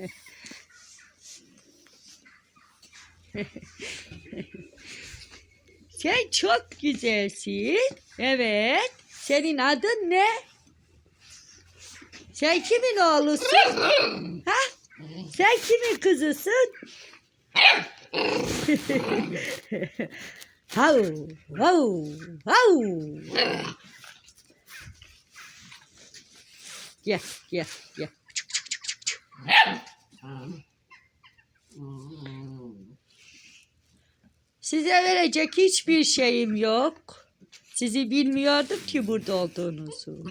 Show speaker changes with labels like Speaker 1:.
Speaker 1: Sen çok güzelsin. Evet. Senin adın ne? Sen kimin oğlusun? Ha? Sen kimin kızısın? hav, hav, hav. Gel, gel, gel. Size verecek hiçbir şeyim yok. Sizi bilmiyordum ki burada olduğunuzu.